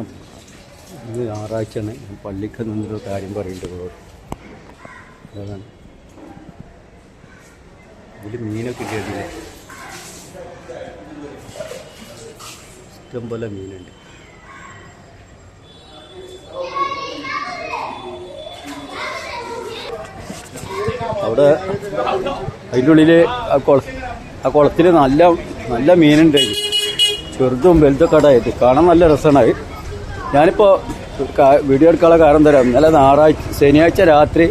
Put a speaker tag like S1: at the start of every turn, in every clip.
S1: ഇന്ന് ഞായറാഴ്ചയാണ്. ഞാൻ പള്ളിക്ക് നിന്നൊരു കാര്യം പറയുന്നുണ്ട് ഇവരോട് അതാണ്. ഇതിൽ മീനൊക്കെ കിട്ടിയിട്ടില്ല ഇഷ്ടം പോലെ മീനുണ്ട്. അവിടെ അതിന്റെ ഉള്ളിൽ ആ കുള ആ കുളത്തിൽ നല്ല നല്ല മീനുണ്ട്. അതിൽ. ചെറുതും വലുതൊക്കെ ആയിട്ട് കാണാൻ നല്ല രസമാണ്. ഞാനിപ്പോൾ വീഡിയോ എടുക്കാനുള്ള കാരണം തരാം ഇന്നലെ ഞായറാഴ്ച ശനിയാഴ്ച രാത്രി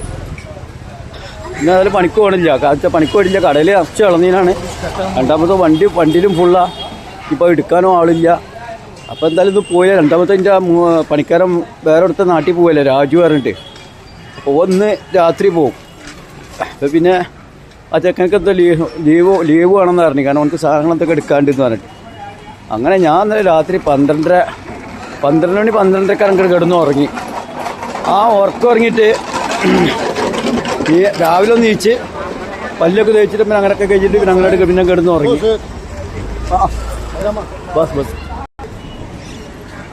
S1: ഇന്ന് അതിൽ പണിക്ക് പോകണില്ല കാരണം പണിക്ക് പോയിട്ടില്ല. കടയിൽ നിറച്ച് ഇളനീനാണ് രണ്ടാമത്തെ വണ്ടി വണ്ടിയിലും ഫുള്ളാ ഇപ്പോൾ എടുക്കാനോ ആളില്ല. അപ്പോൾ എന്തായാലും ഇത് പോയ. രണ്ടാമത്തെ എന്റെ പണിക്കാരൻ വേറെ അടുത്ത നാട്ടിൽ പോവല്ലേ? രാജു പറഞ്ഞിട്ട്. അപ്പോൾ ഒന്ന് രാത്രി പോവും. അപ്പോൾ പിന്നെ ആ ചെക്കനൊക്കെ എന്തോ ലീവ് ലീവ് ലീവ് വേണമെന്ന് പറഞ്ഞു. കാരണം അവനക്ക് സാധനങ്ങളൊക്കെ എടുക്കാണ്ടെന്ന് പറഞ്ഞിട്ട്. അങ്ങനെ ഞാൻ ഇന്നലെ രാത്രി പന്ത്രണ്ടര പന്ത്രണ്ട് മണി പന്ത്രണ്ടരക്ക് അങ്ങോട്ട് കിടന്നു ഉറങ്ങി. ആ ഉറക്കം ഉറങ്ങിയിട്ട് ഈ രാവിലെ ഒന്ന് ഈച്ച് പല്ലൊക്കെ തേച്ചിട്ട് പിന്നെ അങ്ങനെയൊക്കെ കഴിച്ചിട്ട് പിന്നെ അങ്ങോട്ട് പിന്നെ കിടന്നു ഉറങ്ങി. Bus bus.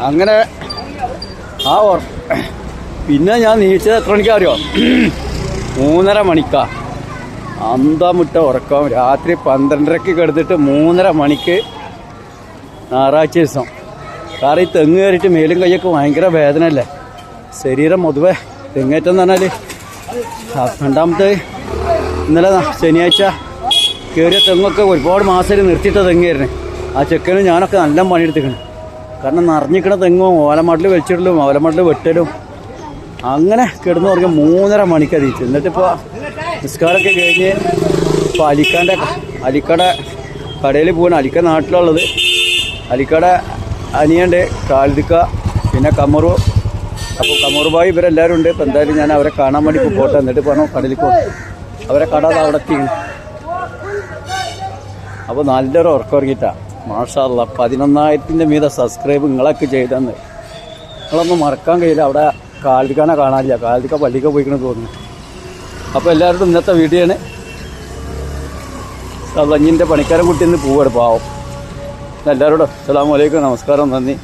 S1: അങ്ങനെ ആ ഉറ പിന്നെ ഞാൻ നീച്ചത് എത്ര മണിക്കാ അറിയോ? മൂന്നര മണിക്കാ. അന്തമുട്ട ഉറക്കം. രാത്രി പന്ത്രണ്ടരക്ക് കിടന്നിട്ട് മൂന്നര മണിക്ക് ഞായറാഴ്ച ദിവസം. കാരണം ഈ തെങ്ങ് കയറിയിട്ട് മേലും കൈയൊക്കെ ഭയങ്കര വേദനയല്ലേ? ശരീരം പൊതുവെ തെങ്ങേറ്റം എന്ന് പറഞ്ഞാൽ രണ്ടാമത്തെ ഇന്നലെ ശനിയാഴ്ച കയറിയ തെങ്ങൊക്കെ ഒരുപാട് മാസം നിർത്തിയിട്ട തെങ്ങായിരുന്നു ആ ചെക്കനും ഞാനൊക്കെ നല്ല പണിയെടുത്തിക്കണം. കാരണം നിറഞ്ഞിക്കണ തെങ്ങും ഓലമാട്ടിൽ വലിച്ചിടലും ഓലമാട്ടിൽ വെട്ടലും അങ്ങനെ കിടന്നു പറഞ്ഞ മൂന്നര മണിക്ക് അതിച്ചു എന്നിട്ടിപ്പോൾ നിസ്കാരമൊക്കെ കഴിഞ്ഞ് ഇപ്പോൾ അലിക്കാന്റെ അലിക്കട കടയിൽ പോകണം അലിക്ക നാട്ടിലുള്ളത്. അലിക്കട അനിയണ്ട് കാൽദിക്ക പിന്നെ കമറു. അപ്പോൾ കമറുബായി ഇവരെല്ലാവരും ഉണ്ട്. ഇപ്പം എന്തായാലും ഞാൻ അവരെ കാണാൻ വേണ്ടി പോട്ടെ. എന്നിട്ട് പറഞ്ഞു കടലിക്കോ അവരെ കട ദാ അവിടെ എത്തിയാണ് അപ്പോൾ നല്ലൊരു ഉറക്കം ഇറങ്ങിയിട്ടാണ് മാഷാല്ല പതിനൊന്നായിരത്തിന്റെ മീത സബ്സ്ക്രൈബ് നിങ്ങളൊക്കെ ചെയ്തെന്ന് നിങ്ങളൊന്നും മറക്കാൻ കഴിയില്ല. അവിടെ കാൽദിക്കാനെ കാണാനില്ല. കാൽദിക്ക പള്ളിക്ക് പോയിക്കണെന്ന് തോന്നുന്നു. അപ്പോൾ എല്ലാവരും ഇന്നത്തെ വീഡിയോ ആണ് സഞ്ഞിന്റെ പണിക്കാരൻ കുട്ടി ഇന്ന് പോവാണ്. പാവം. എല്ലാവരോടും അസ്സലാമു അലൈക്കും. നമസ്കാരം നന്ദി.